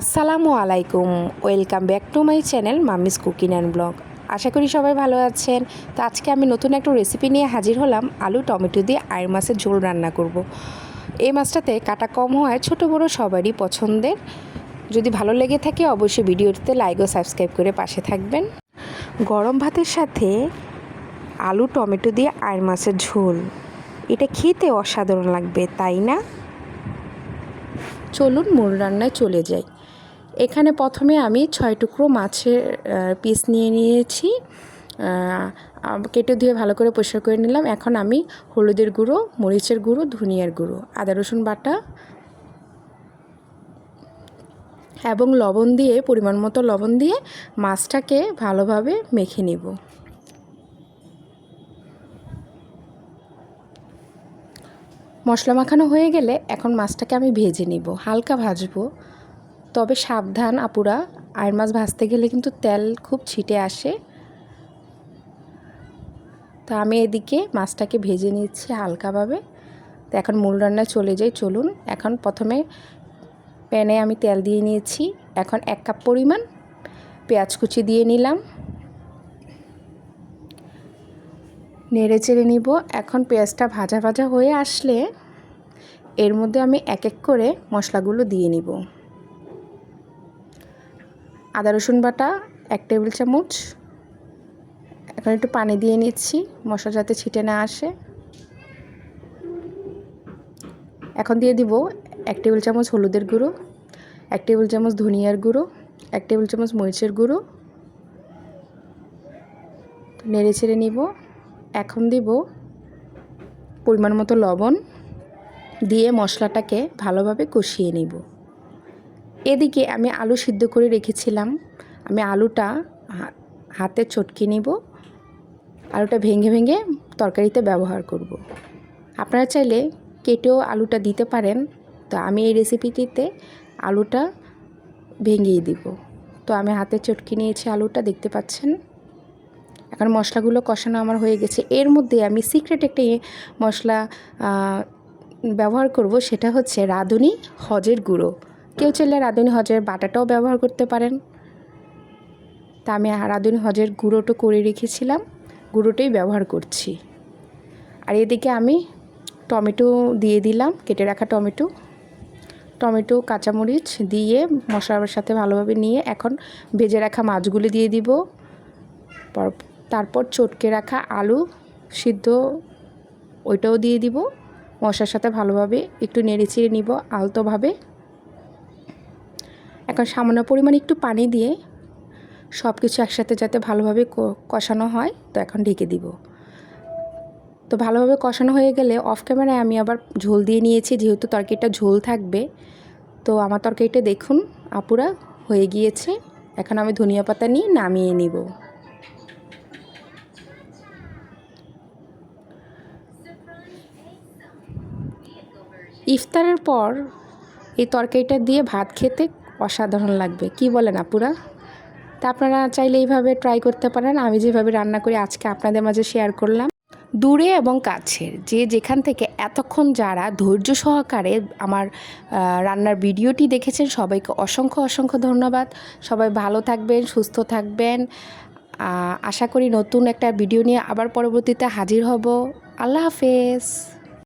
আসসালামু আলাইকুম, welcome back to my channel মামিস cooking and blog. আশা করি সবাই ভালো আছেন। তো আজকে আমি নতুন একটা রেসিপি নিয়ে হাজির হলাম, আলু, টমেটো দিয়ে আয়ের মাছের ঝোল রান্না করব। এই মাছটাতে কাটা কম হওয়ায় ছোট বড় সবারই পছন্দের। যদি ভালো লেগে থাকে অবশ্যই ভিডিওটিতে লাইক ও সাবস্ক্রাইব করে পাশে থাকবেন। গরম ভাতের সাথে আলু, টমেটো দিয়ে আয়ের মাছের ঝোল। এটা খেতে অসাধারণ লাগবে, তাই না? চলুন মূল রান্নায় চলে যাই। এখানে প্রথমে আমি ছয় টুকরো মাছের পিস নিয়ে নিয়েছি। কেটে ধুয়ে ভালো করে পরিষ্কার করে নিলাম। এখন আমি হলুদের গুঁড়ো, মরিচের গুঁড়ো, ধনিয়ার গুঁড়ো, আদা, রসুন বাটা এবং লবণ দিয়ে, পরিমাণ মতো লবণ দিয়ে মাছটাকে ভালোভাবে মেখে নিব। মশলা মাখানো হয়ে গেলে এখন মাছটাকে আমি ভেজে নিব। হালকা ভাজবো। তবে সাবধান আপুরা, আয়ের মাছ ভাজতে গেলে কিন্তু তেল খুব ছিটে আসে। তো আমি এদিকে মাছটাকে ভেজে নিচ্ছি হালকাভাবে। তো এখন মূল রান্নায় চলে যাই, চলুন। এখন প্রথমে প্যানে আমি তেল দিয়ে নিয়েছি। এখন এক কাপ পরিমাণ পেঁয়াজ কুচি দিয়ে নিলাম। নেড়ে চেড়ে নিব। এখন পেঁয়াজটা ভাজা ভাজা হয়ে আসলে এর মধ্যে আমি এক এক করে মশলাগুলো দিয়ে নিব। আদা, রসুন বাটা, এক টেবিল চামচ। এখন একটু পানি দিয়ে নিচ্ছি, মশলা যাতে ছিটে না আসে। এখন দিয়ে দিব এক টেবিল চামচ হলুদের গুঁড়ো, এক টেবিল চামচ ধনিয়ার গুঁড়ো, এক টেবিল চামচ মরিচের গুঁড়ো। নেড়ে ছেড়ে নিব। এখন দিব পরিমাণ মতো লবণ দিয়ে মশলাটাকে ভালোভাবে কষিয়ে নিব। এদিকে আমি আলু সিদ্ধ করে রেখেছিলাম। আমি আলুটা হাতে চটকে নিব। আলুটা ভেঙে ভেঙে তরকারিতে ব্যবহার করব। আপনারা চাইলে কেটেও আলুটা দিতে পারেন। তো আমি এই রেসিপিটিতে আলুটা ভেঙেই দিব। তো আমি হাতে চটকে নিয়েছি আলুটা, দেখতে পাচ্ছেন? এখন মশলাগুলো কষানো আমার হয়ে গেছে। এর মধ্যে আমি সিক্রেট একটা মশলা ব্যবহার করব। সেটা হচ্ছে রাঁধুনি হজের গুঁড়ো। কেউ চাইলে রাঁধুনি হজের বাটাটাও ব্যবহার করতে পারেন। তা আমি রাঁধুনি হজের গুঁড়োটা করে রেখেছিলাম, গুঁড়োটাই ব্যবহার করছি। আর এদিকে আমি টমেটো দিয়ে দিলাম, কেটে রাখা টমেটো। টমেটো, কাঁচামরিচ দিয়ে মশলার সাথে ভালোভাবে নিয়ে এখন ভেজে রাখা মাছগুলি দিয়ে দিব। তারপর চটকে রাখা আলু সিদ্ধ ওইটাও দিয়ে দিব। মশলার সাথে ভালোভাবে একটু নেড়ে চিড়ে নিব আলতোভাবে। এখন সামান্য পরিমাণ একটু পানি দিয়ে সব কিছু একসাথে যাতে ভালোভাবে কষানো হয়, তো এখন ঢেকে দিব। তো ভালোভাবে কষানো হয়ে গেলে অফ ক্যামেরায় আমি আবার ঝোল দিয়ে নিয়েছি, যেহেতু তরকারিটা ঝোল থাকবে। তো আমার তরকারিটা দেখুন, আপুরা, হয়ে গিয়েছে। এখন আমি ধনিয়া পাতা নিয়ে নামিয়ে নিব। ইফতারের পর এই তরকারিটা দিয়ে ভাত খেতে অসাধারণ লাগবে। কি বলেন আপুরা? তা আপনারা চাইলে এইভাবে ট্রাই করতে পারেন। আমি যেভাবে রান্না করি আজকে আপনাদের মাঝে শেয়ার করলাম। দূরে এবং কাছের, যে যেখান থেকে এতক্ষণ যারা ধৈর্য সহকারে আমার রান্নার ভিডিওটি দেখেছেন, সবাইকে অসংখ্য অসংখ্য ধন্যবাদ। সবাই ভালো থাকবেন, সুস্থ থাকবেন। আশা করি নতুন একটা ভিডিও নিয়ে আবার পরবর্তীতে হাজির হব। আল্লাহ হাফেজ।